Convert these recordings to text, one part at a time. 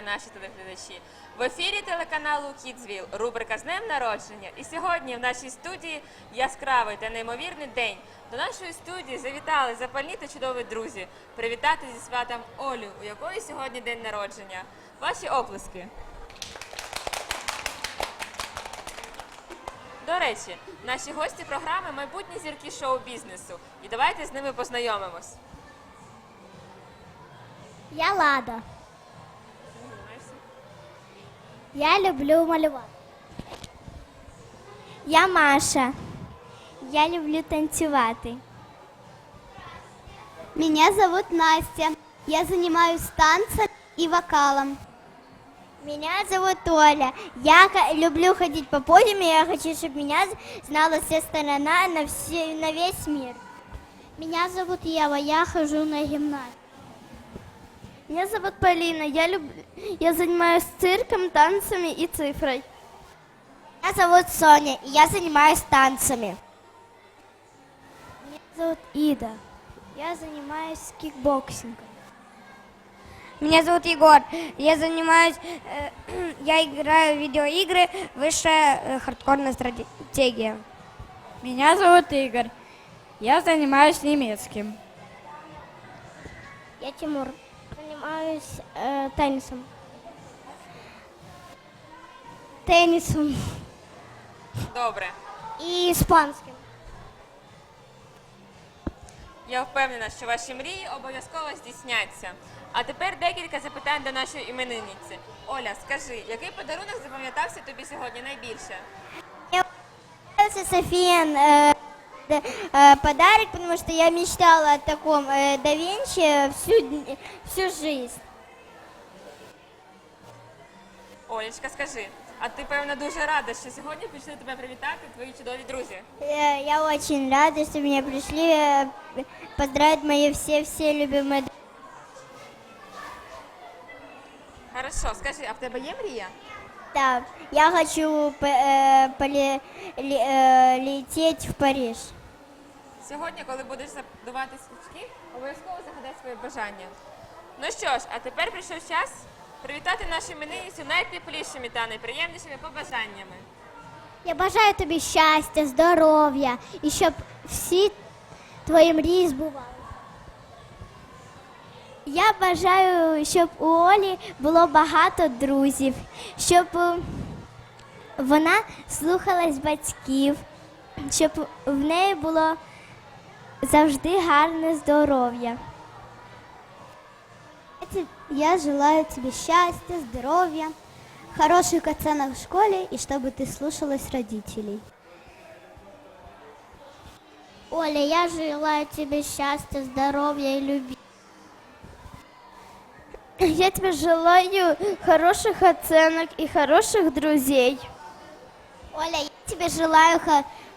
дня, наші телеглядачі! В ефірі телеканалу Кідзвіл, рубрика з днем народження. І сьогодні в нашій студії яскравий та неймовірний день. До нашої студії завітали запальні та чудові друзі. Привітати зі святом Олю, у якої сьогодні день народження. Ваші оплески. До речі, наші гості програми майбутні зірки шоу-бізнесу. І давайте з ними познайомимось. Я Лада. Я люблю малювати. Я Маша. Я люблю танцювати. Меня зовут Настя. Я занимаюсь танцем и вокалом. Меня зовут Оля. Я люблю ходить по подиуму, я хочу, чтобы меня знала вся сторона на, все, на весь мир. Меня зовут Ева, я хожу на гимнастику. Меня зовут Полина, я, люб... я занимаюсь цирком, танцами и цифрой. Меня зовут Соня, и я занимаюсь танцами. Меня зовут Ида, я занимаюсь кикбоксингом. Меня зовут Егор. Я занимаюсь, э, я играю в видеоигры, высшая э, хардкорная стратегия. Меня зовут Игорь. Я занимаюсь немецким. Я Тимур, занимаюсь э, теннисом. Теннисом Добре. и испанским. Я впевнена, що ваші мрії обов'язково здійсняться. А тепер декілька запитань до нашої іменинниці. Оля, скажи, який подарунок запам'ятався тобі сьогодні найбільше? нравится Софиен э, д- э, подарок, потому что я мечтала о таком э, да Винчи всю, д- всю жизнь. Олечка, скажи, а ти певно дуже рада, що сьогодні прийшли тебе привітати твої чудові друзі. Э, я очень рада, что меня пришли э, поздравить мои все-все любимые друзья. Хорошо, скажи, а в тебе є мрія? Да, я хочу э, ле- э, в Париж. Сьогодні, коли будеш задавати свічки, обов'язково загадай своє бажання. Ну що ж, а тепер прийшов час привітати нашу іменинницю найтеплішими та найприємнішими побажаннями. Я бажаю тобі щастя, здоров'я і щоб всі твої мрії збувалися. Я бажаю, щоб у Олі було багато друзів, щоб е, вона слухалась батьків, щоб в неї було завжди гарне здоров'я. Я желаю тебе счастья, здоровья, хороших оценок в школе и чтобы ты слушалась родителей. Оля, я желаю тебе счастья, здоровья и любви. Я тебе желаю хороших оценок и хороших друзей. Оля, я тебе желаю,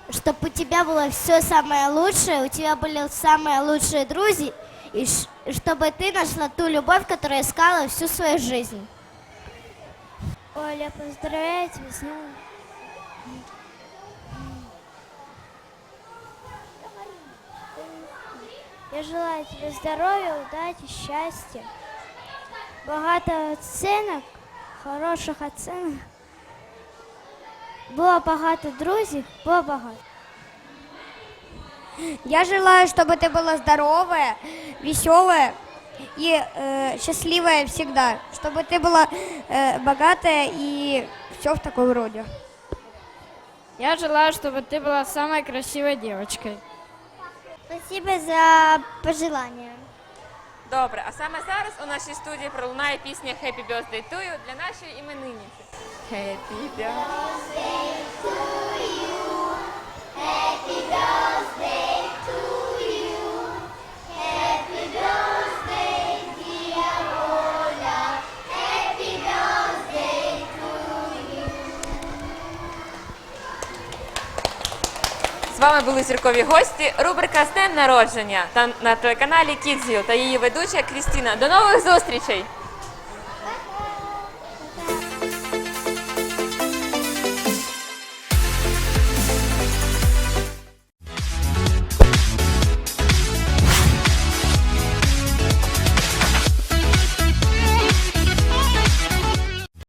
чтобы у тебя было все самое лучшее, у тебя были самые лучшие друзья, и чтобы ты нашла ту любовь, которую искала всю свою жизнь. Оля, поздравляю тебя с днем. Я желаю тебе здоров'я, удачі, щастя, багато оцінок, хороших оцінок. Було багато друзів, було багато. Я желаю, чтобы ты была здоровая, веселая и э, счастливая всегда. Чтобы ты была э, богатая и все в таком роде. Я желаю, чтобы ты была самой красивой девочкой. Спасибо за пожелання. Добре, а саме зараз у нашій студії пролунає пісня Happy Birthday to you для нашої іменинниці. Happy Birthday. З вами були зіркові гості. Рубрика з днем народження та на телеканалі Кідзіл та її ведуча Крістіна. До нових зустрічей!